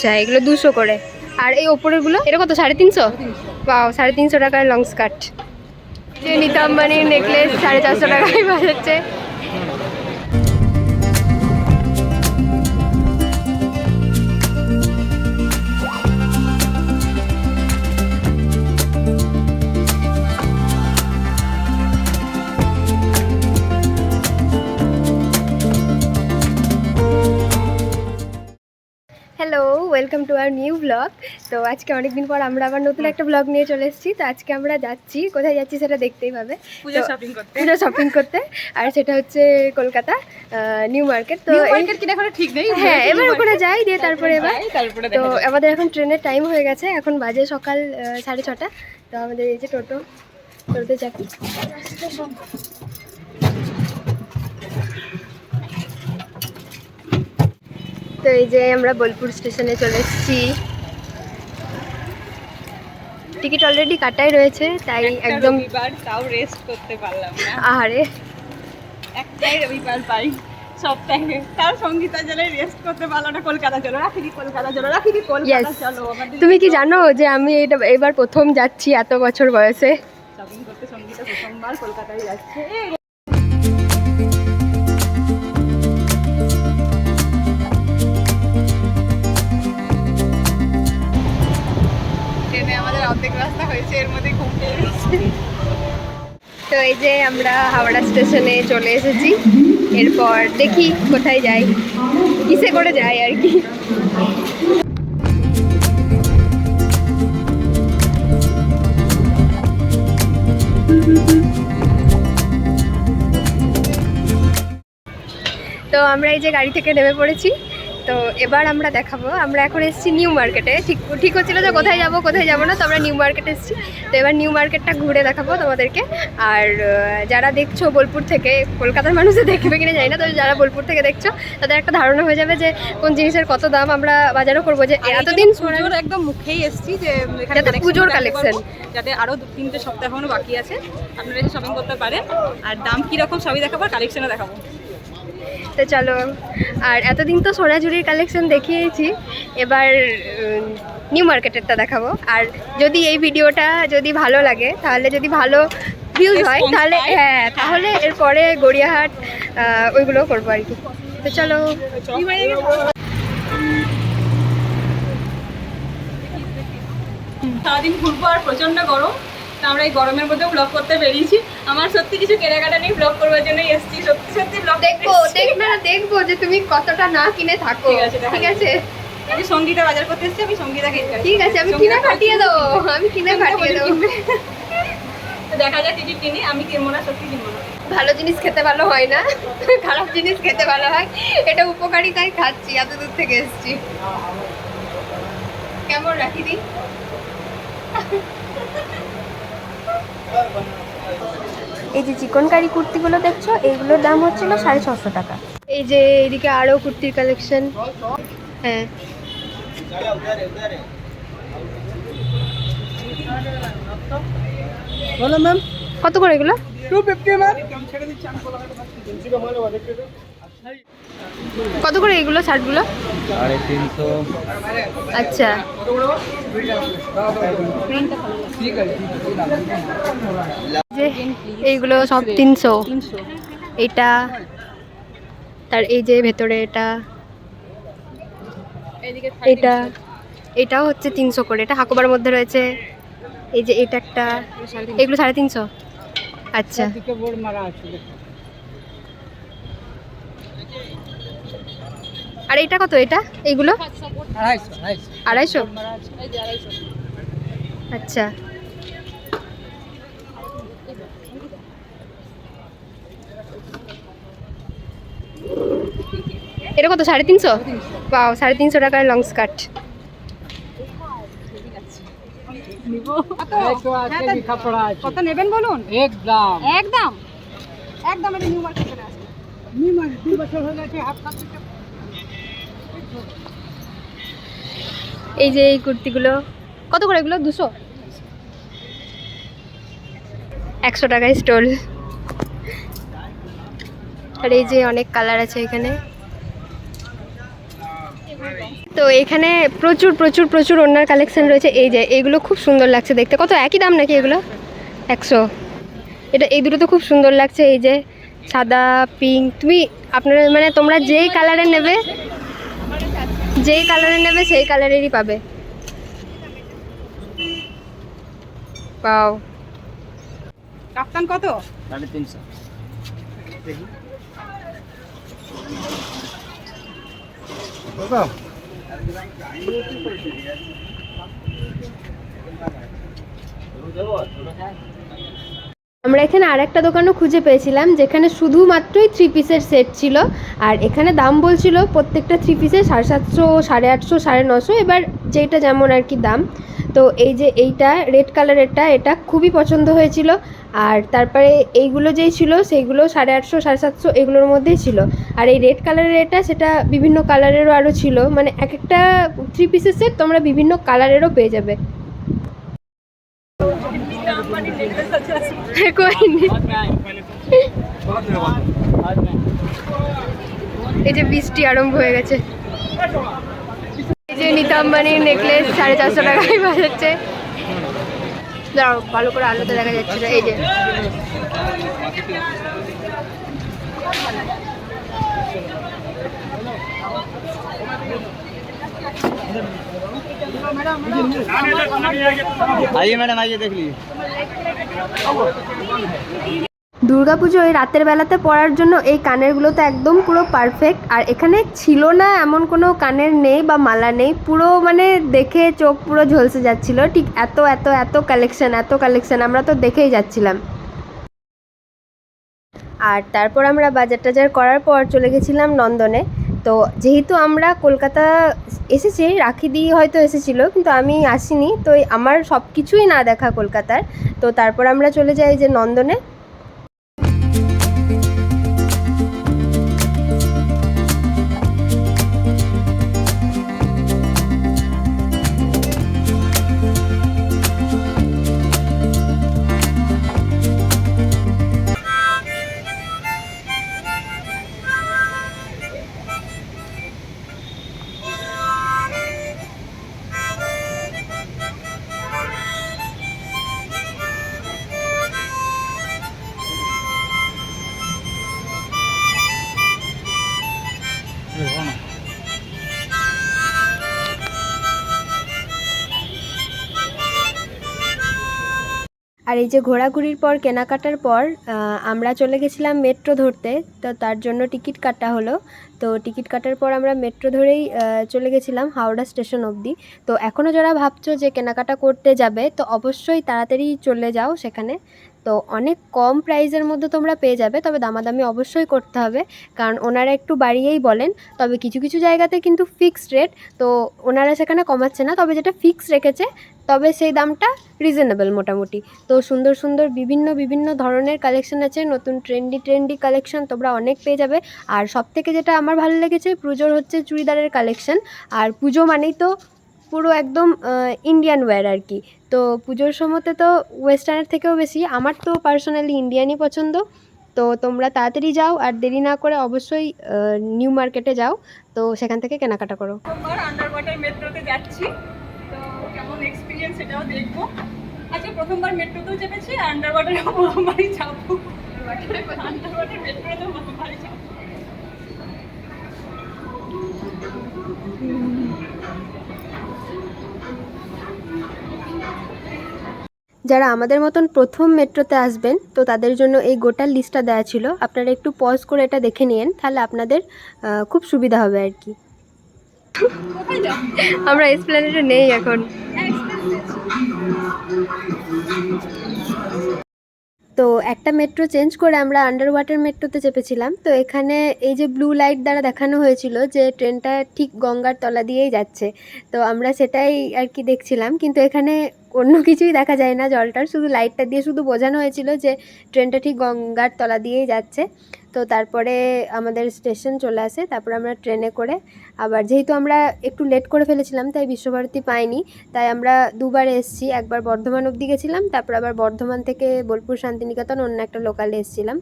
আচ্ছা এগুলো দুশো করে। আর এই ওপরেরগুলো, এটা কত? সাড়ে তিনশো? বা সাড়ে তিনশো টাকার লং স্কার্ট যে নিতা আম্বানির নেকলেস সাড়ে চারশো টাকায় বাজাচ্ছে welcome to our new blog তো আজকে অনেকদিন পর আমরা আবার নতুন একটা ব্লগ নিয়ে চলে এসেছি। তো আজকে আমরা যাচ্ছি কোথায় যাচ্ছি সেটা দেখতেই পাবে। পূজা শপিং করতে। পুজো শপিং করতে আর সেটা হচ্ছে কলকাতা নিউ মার্কেট তো মার্কেট কিনা করে ঠিক নেই হ্যাঁ এবার ওখানে যাই দিয়ে তারপরে এবার তো আমাদের এখন ট্রেনের টাইম হয়ে গেছে এখন বাজে সকাল সাড়ে ছটা। তো আমাদের এই যে টোটো টোটোতে চাপি তো এই যে আমরা বোলপুর স্টেশনে চলে এসেছি। টিকিট অলরেডি কাটাই রয়েছে তাই একদম তাও রেস্ট করতে পারলাম না। আহারে। একটাই রবিবার পাই সপ্তাহে। তার সঙ্গীতা জলে রেস্ট করতে পারল না কলকাতা চলো। রাখি কলকাতা চলো রাখি কলকাতা চলো? তুমি কি জানো যে আমি এটা এবার প্রথম যাচ্ছি এত বছর বয়সে? শপিং করতে সঙ্গীতা প্রথমবার কলকাতায় যাচ্ছে। তো এই যে আমরা হাওড়া স্টেশনে চলে এসেছি। এরপর দেখি কোথায় যাই। কিসে করে যাই আর কি। তো আমরা এই যে গাড়ি থেকে নেমে পড়েছি। তো এবার আমরা দেখাবো আমরা এখন এসেছি নিউ মার্কেটে। ঠিক ঠিক হচ্ছিল যে কোথায় যাব কোথায় যাব না তো আমরা নিউ মার্কেটে এসেছি। তো এবার নিউ মার্কেটটা ঘুরে দেখাবো তোমাদেরকে। আর যারা দেখছ বোলপুর থেকে কলকাতার মানুষে দেখবে কিনা জানি না তো যারা বোলপুর থেকে দেখছ তাদের একটা ধারণা হয়ে যাবে যে কোন জিনিসের কত দাম আমরা বাজারও করব। যে এতদিন একদম মুখেই এসেছি যে এখানে যাতে পুজোর। পারব, যাতে আরও দু তিনটে সপ্তাহ বাকি আছে। আপনারা এসে শপিং করতে পারেন আর দাম কীরকম সবই দেখাবো আর কালেকশনও দেখাবো। তো চলো আর এতদিন তো সোনাঝুরির কালেকশন দেখিয়েছি এবার নিউ মার্কেটেরটা দেখাবো। আর যদি এই ভিডিওটা যদি ভালো লাগে তাহলে যদি ভালো ভিউজ হয় তাহলে হ্যাঁ তাহলে এরপরে গড়িয়াহাট ওইগুলো করব আর কি। তো চলো সারাদিন ঘুরবো আর প্রচণ্ড গরম। তা আমরা এই গরমের মধ্যে ব্লগ করতে বেরিয়েছি। আমার সত্যি কিছু কেনাকাটা নেই ব্লগ করবার জন্যই এসেছি। সত্যি সত্যি ব্লগ দেখব দেখবে না দেখব যে তুমি কতটা না কিনে থাকো। ঠিক আছে, আমি সঙ্গীতা বাজার করতে এসেছি আমি সঙ্গীতা কিনতে ঠিক আছে আমি কিনে ফাটিয়ে দেবো আমি কিনে ফাটিয়ে দেবো। দেখা যাক কি কিনি আমি কিনবো না সত্যি কিনবো না। ভালো জিনিস খেতে ভালো হয় না? খারাপ জিনিস খেতে ভালো হয়? এটা উপকারী তাই খাচ্ছি এত দূর থেকে এসেছি। কেমন রাখি দি এই যে চিকন কারি কুর্তিগুলো দেখছ এইগুলোর দাম হচ্ছিল সাড়ে ছশো টাকা। এই যে এইদিকে আরও কুর্তির কালেকশন হ্যাঁ। বলো ম্যাম। কত করে এগুলো? টু ফিফটি ম্যাম কত করে এগুলো শার্টগুলো? সাড়ে তিনশো। আচ্ছা। যে এইগুলো সব তিনশো। তিনশো এটা তার এই যে ভেতরে এটা এটা এটাও হচ্ছে তিনশো করে। এটা হাকোবার মধ্যে রয়েছে। এই যে এটা একটা এগুলো সাড়ে তিনশো। আচ্ছা। আর এটা কত এটা? এইগুলো আড়াইশো? আচ্ছা। এটা কত সাড়ে তিনশো? বাও সাড়ে তিনশো টাকার লং স্কার্ট। কত নেবেন বলুন? একদম। একদম। একদম এটা নিউ মার্কেট চলে আসবে। নিমাস দু বছর হয়ে গেছে হাফ কাপ। এই যে এই কুর্তিগুলো। কত করে এগুলো? দুশো? একশো টাকায় স্টল। আর এই যে অনেক কালার আছে এখানে। তো এখানে প্রচুর প্রচুর প্রচুর ওনার কালেকশন রয়েছে। এই যে এইগুলো খুব সুন্দর লাগছে দেখতে। কত? একই দাম নাকি এগুলো? একশো। এটা, এই দুটো তো খুব সুন্দর লাগছে। এই যে সাদা পিঙ্ক তুমি, আপনারা মানে তোমরা যেই কালারের নেবে যেই কালারের নেবে সেই কালারেরই পাবে। পাও কাপ্তান কত? সাড়ে তিনশো। আমরা এখানে আর একটা দোকানও খুঁজে পেয়েছিলাম, যেখানে শুধুমাত্রই থ্রি পিসের সেট ছিল। আর এখানে দাম বলছিল প্রত্যেকটা থ্রি পিসের সাড়ে সাতশো, সাড়ে আটশো, সাড়ে নশো, এবার যেটা যেমন আর কি দাম। তো এই যে এইটা রেড কালারেরটা এটা খুবই পছন্দ হয়েছিল। আর তারপরে এইগুলো যেই ছিল, সেইগুলো সাড়ে আটশো, সাড়ে সাতশো এগুলোর মধ্যেই ছিল। আর এই রেড কালারের এটা সেটা বিভিন্ন কালারেরও আরও ছিল। মানে এক একটা থ্রি পিসের সেট তোমরা বিভিন্ন কালারেরও পেয়ে যাবে। এই যে বৃষ্টি আরম্ভ হয়ে গেছে এই যে নিতাম্বানির নেকলেস সাড়ে চারশো টাকায় বাজাচ্ছে দাঁড়াও, ভালো করে আলোতে দেখা যাচ্ছে এই যে Thank you. আইয়ে ম্যাডাম আইয়ে দেখ দুর্গাপুজোয় রাতের বেলাতে পরার জন্য এই কানেরগুলো তো একদম পুরো পারফেক্ট আর এখানে ছিল না এমন কোনো কানের নেই বা মালা নেই, পুরো মানে দেখে চোখ পুরো ঝলসে যাচ্ছিল। ঠিক এত এত এত কালেকশন এত কালেকশন আমরা তো দেখেই যাচ্ছিলাম। আর তারপর আমরা বাজার টাজার করার পর চলে গেছিলাম নন্দনে। তো যেহেতু আমরা কলকাতা এসেছি, রাখি দিয়ে হয়তো এসেছিল, কিন্তু আমি আসিনি। তো আমার সব কিছুই না দেখা কলকাতার। তো তারপর আমরা চলে যাই যে নন্দনে। আর এই যে ঘোরাঘুরির পর, কেনাকাটার পর আমরা চলে গেছিলাম মেট্রো ধরতে, তো তার জন্য টিকিট কাটা হলো। তো টিকিট কাটার পর আমরা মেট্রো ধরেই চলে গেছিলাম হাওড়া স্টেশন অবধি। তো এখনও যারা ভাবছ যে কেনাকাটা করতে যাবে, তো অবশ্যই তাড়াতাড়ি চলে যাও সেখানে। তো অনেক কম প্রাইসের মধ্যে তোমরা পেয়ে যাবে, তবে দামাদামি অবশ্যই করতে হবে। কারণ ওনারা একটু বাড়িয়েই বলেন, তবে কিছু কিছু জায়গাতে কিন্তু ফিক্সড রেট তো ওনারা সেখানে কমাচ্ছে না, তবে যেটা ফিক্স রেখেছে, তবে সেই দামটা রিজনেবল মোটামুটি। তো সুন্দর সুন্দর বিভিন্ন বিভিন্ন ধরনের কালেকশন আছে, নতুন ট্রেন্ডি ট্রেন্ডি কালেকশন তোমরা অনেক পেয়ে যাবে। আর সব থেকে যেটা আমার ভালো লেগেছে, পুজোর হচ্ছে চুড়িদারের কালেকশন আর পুজো মানেই তো পুরো একদম ইন্ডিয়ান ওয়্যার আর কি। তো পুজোর সময়তে তো ওয়েস্টার্নের থেকেও বেশি। আমার তো পার্সোনালি ইন্ডিয়ানই পছন্দ। তো তোমরা তাড়াতাড়ি যাও আর দেরি না করে অবশ্যই নিউ মার্কেটে যাও। তো সেখান থেকে কেনাকাটা করো। প্রথমবার আন্ডার ওয়াটার মেট্রোতে যাচ্ছি। তো কেমন এক্সপিরিয়েন্স সেটাও দেখব। আচ্ছা প্রথমবার মেট্রোতেও চেপেছি যাব যারা আমাদের মতন প্রথম মেট্রোতে আসবেন তো তাদের জন্য এই গোটা লিস্টটা দেওয়া ছিল। আপনারা একটু পজ করে এটা দেখে নিন তাহলে আপনাদের খুব সুবিধা হবে আর কি। আমরা এসপ্ল্যানেটে নেই এখন। তো একটা মেট্রো চেঞ্জ করে আমরা আন্ডার ওয়াটার মেট্রোতে চেপেছিলাম। তো এখানে এই যে ব্লু লাইট দ্বারা দেখানো হয়েছিল যে ট্রেনটা ঠিক গঙ্গার তলা দিয়েই যাচ্ছে। তো আমরা সেটাই আর কি দেখছিলাম। কিন্তু এখানে অন্য কিছুই দেখা যায় না জলটার। শুধু লাইটটা দিয়ে শুধু বোঝানো হয়েছিল যে ট্রেনটা ঠিক গঙ্গার তলা দিয়েই যাচ্ছে। তো তারপরে আমাদের স্টেশন চলে আসে তারপরে আমরা ট্রেনে করে আবার যেহেতু আমরা একটু লেট করে ফেলেছিলাম তাই বিশ্বভারতী পাইনি। তাই আমরা দুবার এসেছি একবার বর্ধমান অবধি গেছিলাম তারপর আবার বর্ধমান থেকে বোলপুর শান্তিনিকেতন অন্য একটা লোকালে এসেছিলাম।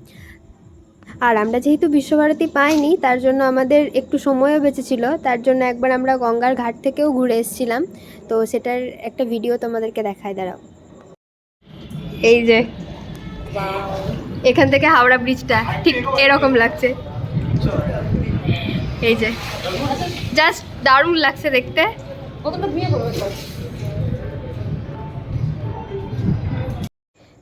আর আমরা যেহেতু বিশ্বভারতী পাইনি তার জন্য আমাদের একটু সময়ও বেঁচেছিল তার জন্য একবার আমরা গঙ্গার ঘাট থেকেও ঘুরে এসেছিলাম। তো সেটার একটা ভিডিও তোমাদেরকে দেখায় দাঁড়াও। এই যে। এখান থেকে হাওড়া ব্রিজটা ঠিক এরকম লাগছে। এই যে জাস্ট দারুণ লাগছে দেখতে।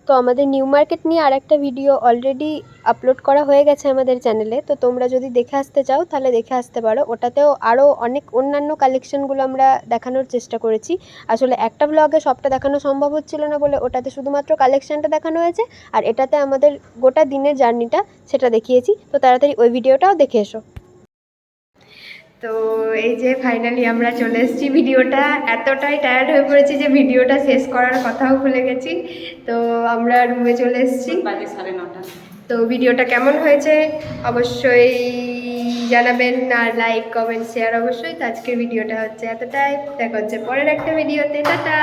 তো আমাদের নিউ মার্কেট নিয়ে আর একটা ভিডিও অলরেডি আপলোড করা হয়ে গেছে আমাদের চ্যানেলে তো তোমরা যদি দেখে আসতে চাও, তাহলে দেখে আসতে পারো। ওটাতেও আরও অনেক অন্যান্য কালেকশনগুলো আমরা দেখানোর চেষ্টা করেছি। আসলে একটা ব্লগে সবটা দেখানো সম্ভব হচ্ছিল না বলে ওটাতে শুধুমাত্র কালেকশনটা দেখানো হয়েছে, আর এটাতে আমাদের গোটা দিনের জার্নিটা সেটা দেখিয়েছি। তো তাড়াতাড়ি ওই ভিডিওটাও দেখে এসো। তো এই যে ফাইনালি আমরা চলে এসেছি। ভিডিওটা এতটাই টায়ার্ড হয়ে পড়েছি যে ভিডিওটা শেষ করার কথাও ভুলে গেছি। তো আমরা রুমে চলে এসেছি। বাজে সাড়ে নটা। তো ভিডিওটা কেমন হয়েছে? অবশ্যই জানাবেন আর লাইক কমেন্ট শেয়ার অবশ্যই। তো আজকের ভিডিওটা হচ্ছে এতটাই। দেখা হচ্ছে পরের একটা ভিডিওতে। টাটা!